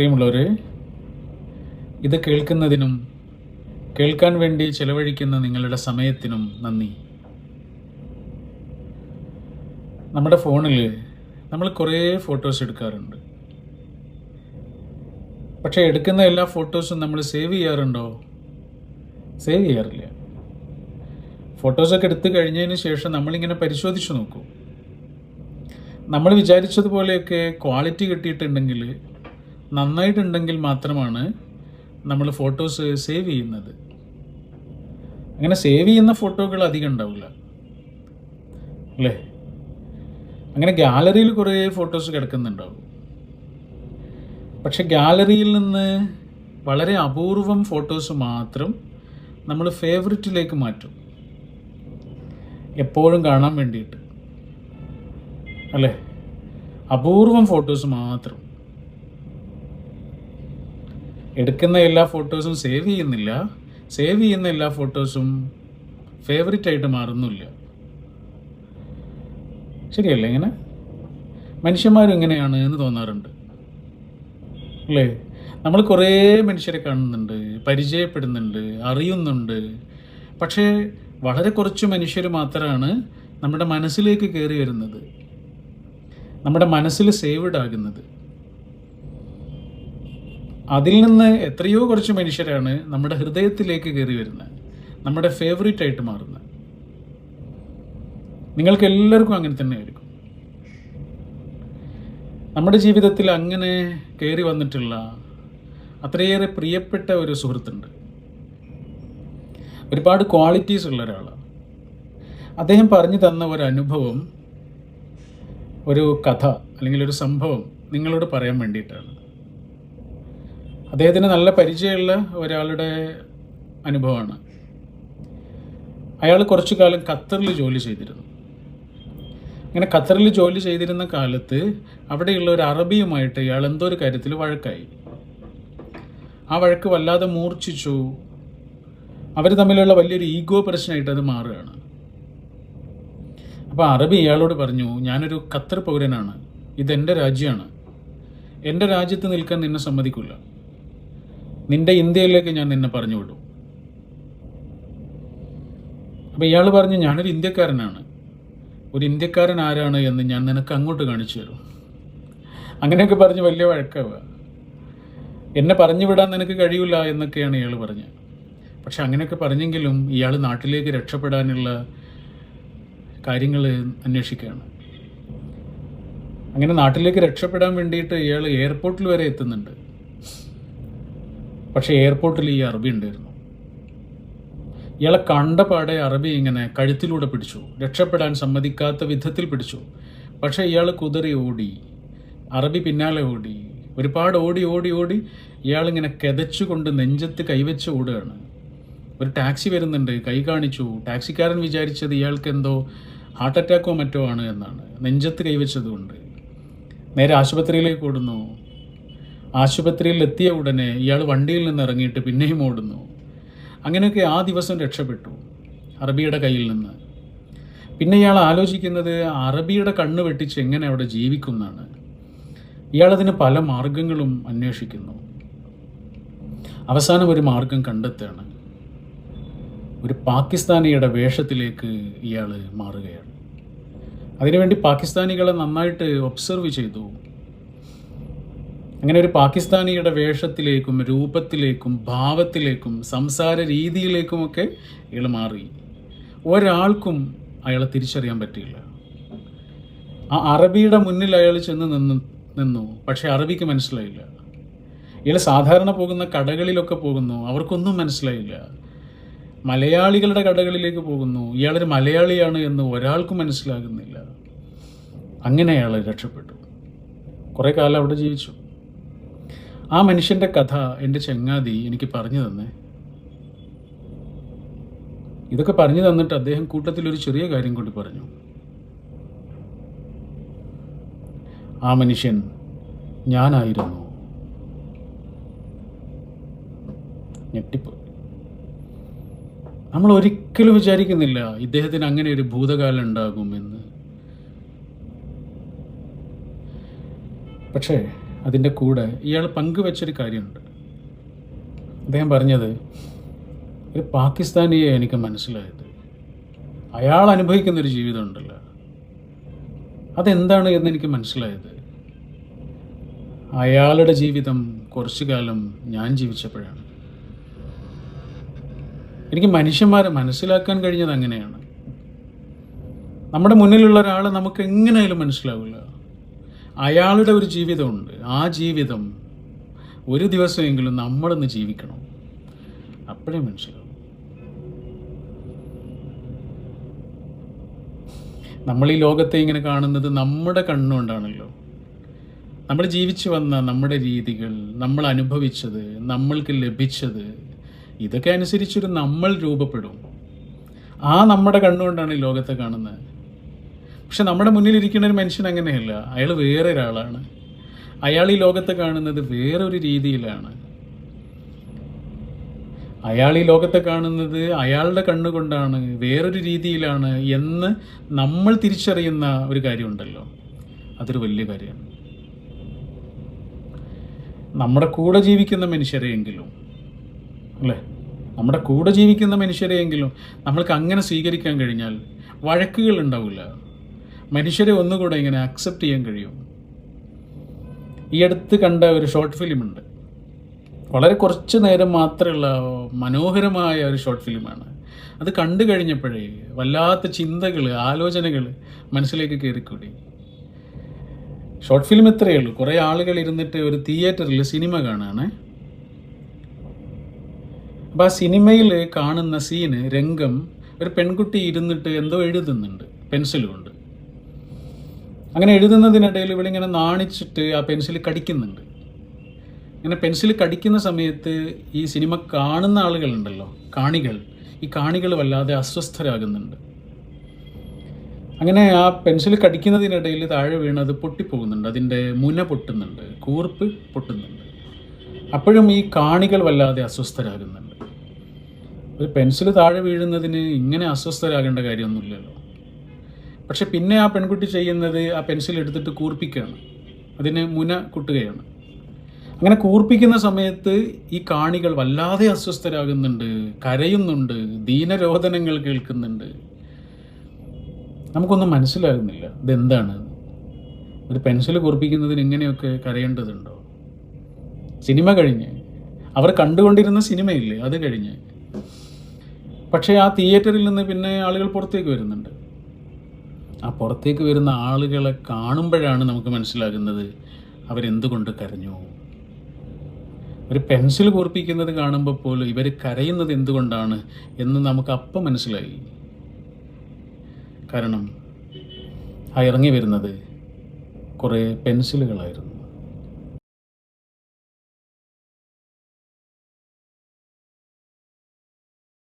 പ്രിയമുള്ളവരെ ഇത് കേൾക്കുന്നതിനും കേൾക്കാൻ വേണ്ടി ചെലവഴിക്കുന്ന നിങ്ങളുടെ സമയത്തിനും നന്ദി. നമ്മുടെ ഫോണിൽ നമ്മൾ കുറേ ഫോട്ടോസ് എടുക്കാറുണ്ട്. പക്ഷേ എടുക്കുന്ന എല്ലാ ഫോട്ടോസും നമ്മൾ സേവ് ചെയ്യാറുണ്ടോ? സേവ് ചെയ്യാറില്ല. ഫോട്ടോസൊക്കെ എടുത്തു കഴിഞ്ഞതിന് ശേഷം നമ്മളിങ്ങനെ പരിശോധിച്ച് നോക്കും. നമ്മൾ വിചാരിച്ചതുപോലെയൊക്കെ ക്വാളിറ്റി കിട്ടിയിട്ടുണ്ടെങ്കിൽ നന്നായിട്ടുണ്ടെങ്കിൽ മാത്രമാണ് നമ്മൾ ഫോട്ടോസ് സേവ് ചെയ്യുന്നത്. അങ്ങനെ സേവ് ചെയ്യുന്ന ഫോട്ടോകൾ അധികം ഉണ്ടാവില്ല. അല്ലേ? അങ്ങനെ ഗാലറിയിൽ കുറേ ഫോട്ടോസ് കിടക്കുന്നുണ്ടാവും. പക്ഷെ ഗാലറിയിൽ നിന്ന് വളരെ അപൂർവം ഫോട്ടോസ് മാത്രം നമ്മൾ ഫേവററ്റിലേക്ക് മാറ്റും. എപ്പോഴും കാണാൻ വേണ്ടിയിട്ട്. അല്ലേ? അപൂർവം ഫോട്ടോസ് മാത്രം. എടുക്കുന്ന എല്ലാ ഫോട്ടോസും സേവ് ചെയ്യുന്നില്ല. സേവ് ചെയ്യുന്ന എല്ലാ ഫോട്ടോസും ഫേവറേറ്റ് ആയിട്ട് മാറുന്നില്ല ശരിയല്ല ഇങ്ങനെ? മനുഷ്യന്മാരും ഇങ്ങനെയാണ് എന്ന് തോന്നാറുണ്ട്. അല്ലേ? നമ്മൾ കുറേ മനുഷ്യരെ കാണുന്നുണ്ട് പരിചയപ്പെടുന്നുണ്ട് അറിയുന്നുണ്ട്. പക്ഷേ വളരെ കുറച്ച് മനുഷ്യർ മാത്രമാണ് നമ്മുടെ മനസ്സിലേക്ക് കയറി വരുന്നത്. നമ്മുടെ മനസ്സിൽ സേവ്ഡ് ആകുന്നത്. അതിൽ നിന്ന് എത്രയോ കുറച്ച് മനുഷ്യരാണ് നമ്മുടെ ഹൃദയത്തിലേക്ക് കയറി വരുന്നത്. നമ്മുടെ ഫേവറേറ്റ് ആയിട്ട് മാറുന്നത്. നിങ്ങൾക്ക് എല്ലാവർക്കും അങ്ങനെ തന്നെ ആയിരിക്കും. നമ്മുടെ ജീവിതത്തിൽ അങ്ങനെ കയറി വന്നിട്ടുള്ള അത്രയേറെ പ്രിയപ്പെട്ട ഒരു സുഹൃത്തുണ്ട്. ഒരുപാട് ക്വാളിറ്റീസ് ഉള്ള ഒരാളാണ്. അദ്ദേഹം പറഞ്ഞു തന്ന ഒരു അനുഭവം ഒരു കഥ അല്ലെങ്കിൽ ഒരു സംഭവം നിങ്ങളോട് പറയാൻ വേണ്ടിയിട്ടാണ്. അദ്ദേഹത്തിന് നല്ല പരിചയമുള്ള ഒരാളുടെ അനുഭവമാണ്. അയാൾ കുറച്ചു കാലം ഖത്തറിൽ ജോലി ചെയ്തിരുന്നു. അങ്ങനെ ഖത്തറിൽ ജോലി ചെയ്തിരുന്ന കാലത്ത് അവിടെയുള്ള ഒരു അറബിയുമായിട്ട് ഇയാൾ എന്തോ ഒരു കാര്യത്തിൽ വഴക്കായി. ആ വഴക്ക് വല്ലാതെ മൂർച്ഛിച്ചു. അവർ തമ്മിലുള്ള വലിയൊരു ഈഗോ പ്രശ്നമായിട്ട് അത് മാറുകയാണ്. അപ്പോൾ അറബി ഇയാളോട് പറഞ്ഞു ഞാനൊരു ഖത്തർ പൗരനാണ്. ഇതെന്റെ രാജ്യമാണ്. എന്റെ രാജ്യത്ത് നിൽക്കാൻ നിന്നെ സമ്മതിക്കില്ല നിന്റെ ഇന്ത്യയിലേക്ക് ഞാൻ നിന്നെ പറഞ്ഞു വിടും. അപ്പം ഇയാൾ പറഞ്ഞു ഞാനൊരു ഇന്ത്യക്കാരനാണ്. ഒരു ഇന്ത്യക്കാരൻ ആരാണ് എന്ന് ഞാൻ നിനക്ക് അങ്ങോട്ട് കാണിച്ചു തരും. അങ്ങനെയൊക്കെ പറഞ്ഞ് വലിയ വഴക്കാവുക. എന്നെ പറഞ്ഞു വിടാൻ നിനക്ക് കഴിയില്ല എന്നൊക്കെയാണ് ഇയാൾ പറഞ്ഞത് പക്ഷെ അങ്ങനെയൊക്കെ പറഞ്ഞെങ്കിലും ഇയാൾ നാട്ടിലേക്ക് രക്ഷപ്പെടാനുള്ള കാര്യങ്ങൾ അന്വേഷിക്കുകയാണ്. അങ്ങനെ നാട്ടിലേക്ക് രക്ഷപ്പെടാൻ വേണ്ടിയിട്ട് ഇയാൾ എയർപോർട്ടിൽ വരെ എത്തുന്നുണ്ട്. പക്ഷേ എയർപോർട്ടിൽ ഈ അറബി ഉണ്ടായിരുന്നു. ഇയാളെ കണ്ടപാടെ അറബി ഇങ്ങനെ കഴുത്തിലൂടെ പിടിച്ചു. രക്ഷപ്പെടാൻ സമ്മതിക്കാത്ത വിധത്തിൽ പിടിച്ചു. പക്ഷേ ഇയാൾ കുതിറി ഓടി. അറബി പിന്നാലെ ഓടി. ഒരുപാട് ഓടി ഓടി ഓടി ഇയാളിങ്ങനെ കിതച്ചുകൊണ്ട് നെഞ്ചത്ത് കൈവച്ച് ഓടുകയാണ്. ഒരു ടാക്സി വരുന്നുണ്ട്. കൈ കാണിച്ചു. ടാക്സിക്കാരൻ വിചാരിച്ചത് ഇയാൾക്ക് എന്തോ ഹാർട്ട് അറ്റാക്കോ മറ്റോ ആണ് എന്നാണ്. നെഞ്ചത്ത് കൈവച്ചതുകൊണ്ട്. നേരെ ആശുപത്രിയിലേക്ക് ഓടുന്നു. ആശുപത്രിയിൽ എത്തിയ ഉടനെ ഇയാൾ വണ്ടിയിൽ നിന്ന് ഇറങ്ങിയിട്ട് പിന്നെയും ഓടുന്നു. അങ്ങനെയൊക്കെ ആ ദിവസം രക്ഷപ്പെട്ടു അറബിയുടെ കയ്യിൽ നിന്ന്. പിന്നെ ഇയാൾ ആലോചിക്കുന്നത് അറബിയുടെ കണ്ണ് വെട്ടിച്ച് എങ്ങനെ അവിടെ ജീവിക്കും എന്നാണ് ഇയാളതിന് പല മാർഗങ്ങളും അന്വേഷിക്കുന്നു. അവസാനം ഒരു മാർഗം കണ്ടെത്തുകയാണ്. ഒരു പാകിസ്ഥാനിയുടെ വേഷത്തിലേക്ക് ഇയാൾ മാറുകയാണ്. അതിനുവേണ്ടി പാകിസ്ഥാനികളെ നന്നായിട്ട് ഒബ്സർവ് ചെയ്തു. അങ്ങനെ ഒരു പാകിസ്ഥാനിയുടെ വേഷത്തിലേക്കും രൂപത്തിലേക്കും ഭാവത്തിലേക്കും സംസാര രീതിയിലേക്കുമൊക്കെ ഇയാൾ മാറി. ഒരാൾക്കും അയാളെ തിരിച്ചറിയാൻ പറ്റിയില്ല. ആ അറബിയുടെ മുന്നിൽ അയാൾ ചെന്ന് നിന്ന് നിന്നു. പക്ഷേ അറബിക്ക് മനസ്സിലായില്ല. ഇയാൾ സാധാരണ പോകുന്ന കടകളിലൊക്കെ പോകുന്നു. അവർക്കൊന്നും മനസ്സിലായില്ല. മലയാളികളുടെ കടകളിലേക്ക് പോകുന്നു. ഇയാളൊരു മലയാളിയാണ് എന്ന് ഒരാൾക്കും മനസ്സിലാകുന്നില്ല. അങ്ങനെ അയാൾ രക്ഷപ്പെട്ടു. കുറേ കാലം അവിടെ ജീവിച്ചു. ആ മനുഷ്യന്റെ കഥ എന്റെ ചങ്ങാതി എനിക്ക് പറഞ്ഞു തന്നേ. ഇതൊക്കെ പറഞ്ഞു തന്നിട്ട് അദ്ദേഹം കൂട്ടത്തിൽ ഒരു ചെറിയ കാര്യം കൂടി പറഞ്ഞു. ആ മനുഷ്യൻ ഞാനായിരുന്നു. നമ്മൾ ഒരിക്കലും വിചാരിക്കുന്നില്ല ഇദ്ദേഹത്തിന് അങ്ങനെ ഒരു ഭൂതകാലം ഉണ്ടാകുമെന്ന്. പക്ഷേ അതിന്റെ കൂടെ ഇയാൾ പങ്കുവെച്ചൊരു കാര്യമുണ്ട്. അദ്ദേഹം പറഞ്ഞത് ഒരു പാകിസ്ഥാനിയെ എനിക്ക് മനസ്സിലായത്. അയാൾ അനുഭവിക്കുന്നൊരു ജീവിതം ഉണ്ടല്ലോ. അതെന്താണ് എന്ന് എനിക്ക് മനസ്സിലായത്. അയാളുടെ ജീവിതം കുറച്ചു കാലം ഞാൻ ജീവിച്ചപ്പോഴാണ്. എനിക്ക് മനുഷ്യന്മാരെ മനസ്സിലാക്കാൻ കഴിഞ്ഞത് അങ്ങനെയാണ്. നമ്മുടെ മുന്നിലുള്ള ഒരാളെ നമുക്ക് എങ്ങനെയായാലും മനസ്സിലാവില്ല. അയാളുടെ ഒരു ജീവിതമുണ്ട്. ആ ജീവിതം ഒരു ദിവസമെങ്കിലും നമ്മളൊന്ന് ജീവിക്കണം. അപ്പോഴേ മനസ്സിലാവും നമ്മൾ ഈ ലോകത്തെ ഇങ്ങനെ കാണുന്നത് നമ്മുടെ കണ്ണുകൊണ്ടാണല്ലോ. നമ്മൾ ജീവിച്ചു വന്ന നമ്മുടെ രീതികൾ നമ്മൾ അനുഭവിച്ചത് നമ്മൾക്ക് ലഭിച്ചത് ഇതൊക്കെ അനുസരിച്ചൊരു നമ്മൾ രൂപപ്പെടും. ആ നമ്മുടെ കണ്ണുകൊണ്ടാണ് ഈ ലോകത്തെ കാണുന്നത്. പക്ഷെ നമ്മുടെ മുന്നിലിരിക്കുന്ന ഒരു മനുഷ്യൻ അങ്ങനെയല്ല. അയാൾ വേറെ ഒരാളാണ് അയാൾ ഈ ലോകത്തെ കാണുന്നത് വേറൊരു രീതിയിലാണ്. അയാൾ ഈ ലോകത്തെ കാണുന്നത് അയാളുടെ കണ്ണുകൊണ്ടാണ് വേറൊരു രീതിയിലാണ് എന്ന് നമ്മൾ തിരിച്ചറിയുന്ന ഒരു കാര്യമുണ്ടല്ലോ. അതൊരു വലിയ കാര്യമാണ്. നമ്മുടെ കൂടെ ജീവിക്കുന്ന മനുഷ്യരെയെങ്കിലും അല്ലേ? നമ്മുടെ കൂടെ ജീവിക്കുന്ന മനുഷ്യരെയെങ്കിലും നമ്മൾക്ക് അങ്ങനെ സ്വീകരിക്കാൻ കഴിഞ്ഞാൽ വഴക്കുകൾ ഉണ്ടാവില്ല. മനുഷ്യരെ ഒന്നുകൂടെ ഇങ്ങനെ അക്സെപ്റ്റ് ചെയ്യാൻ കഴിയും. ഈ അടുത്ത് കണ്ട ഒരു ഷോർട്ട് ഫിലിം ഉണ്ട്. വളരെ കുറച്ച് നേരം മാത്രമുള്ള മനോഹരമായ ഒരു ഷോർട്ട് ഫിലിമാണ് അത് കണ്ടു കഴിഞ്ഞപ്പോഴേ വല്ലാത്ത ചിന്തകൾ ആലോചനകൾ മനസ്സിലേക്ക് കയറിക്കൂടി. ഷോർട്ട് ഫിലിം ഇത്രയേ ഉള്ളൂ. കുറേ ആളുകൾ ഇരുന്നിട്ട് ഒരു തിയേറ്ററിൽ സിനിമ കാണാണ്. അപ്പോൾ ആ സിനിമയിൽ കാണുന്ന സീന് രംഗം ഒരു പെൺകുട്ടി ഇരുന്നിട്ട് എന്തോ എഴുതുന്നുണ്ട് പെൻസിൽ കൊണ്ട്. അങ്ങനെ എഴുതുന്നതിനിടയിൽ ഇവളിങ്ങനെ നാണിച്ചിട്ട് ആ പെൻസിൽ കടിക്കുന്നുണ്ട്. ഇങ്ങനെ പെൻസിൽ കടിക്കുന്ന സമയത്ത് ഈ സിനിമ കാണുന്ന ആളുകളുണ്ടല്ലോ കാണികൾ ഈ കാണികൾ വല്ലാതെ അസ്വസ്ഥരാകുന്നുണ്ട്. അങ്ങനെ ആ പെൻസിൽ കടിക്കുന്നതിനിടയിൽ താഴെ വീണത് പൊട്ടിപ്പോകുന്നുണ്ട് അതിന്റെ മുന പൊട്ടുന്നുണ്ട് കൂർപ്പ് പൊട്ടുന്നുണ്ട്. അപ്പോഴും ഈ കാണികൾ വല്ലാതെ അസ്വസ്ഥരാകുന്നുണ്ട്. ഒരു പെൻസിൽ താഴെ വീഴുന്നതിന് ഇങ്ങനെ അസ്വസ്ഥരാകേണ്ട കാര്യമൊന്നുമില്ലല്ലോ. പക്ഷെ പിന്നെ ആ പെൺകുട്ടി ചെയ്യുന്നത് ആ പെൻസിൽ എടുത്തിട്ട് കൂർപ്പിക്കുകയാണ്. അതിന് മുന കുട്ടുകയാണ്. അങ്ങനെ കൂർപ്പിക്കുന്ന സമയത്ത് ഈ കാണികൾ വല്ലാതെ അസ്വസ്ഥരാകുന്നുണ്ട് കരയുന്നുണ്ട് ദീനരോധനങ്ങൾ കേൾക്കുന്നുണ്ട്. നമുക്കൊന്നും മനസ്സിലാകുന്നില്ല ഇതെന്താണ്. ഒരു പെൻസിൽ കുറിപ്പിക്കുന്നതിന് ഇങ്ങനെയൊക്കെ കരയേണ്ടതുണ്ടോ? സിനിമ കഴിഞ്ഞ്. അവർ കണ്ടുകൊണ്ടിരുന്ന സിനിമയില്ലേ അത് കഴിഞ്ഞ്. പക്ഷേ ആ തിയേറ്ററിൽ നിന്ന് പിന്നെ ആളുകൾ പുറത്തേക്ക് വരുന്നുണ്ട്. ആ പുറത്തേക്ക് വരുന്ന ആളുകളെ കാണുമ്പോഴാണ് നമുക്ക് മനസ്സിലാകുന്നത് അവരെന്തുകൊണ്ട് കരഞ്ഞു? ഒരു പെൻസിൽ കുറിപ്പിക്കുന്നത് കാണുമ്പോൾ പോലും ഇവർ കരയുന്നത് എന്തുകൊണ്ടാണ് എന്ന് നമുക്ക് അപ്പം മനസ്സിലായി. കാരണം ആ ഇറങ്ങി വരുന്നത് കുറേ പെൻസിലുകളായിരുന്നു.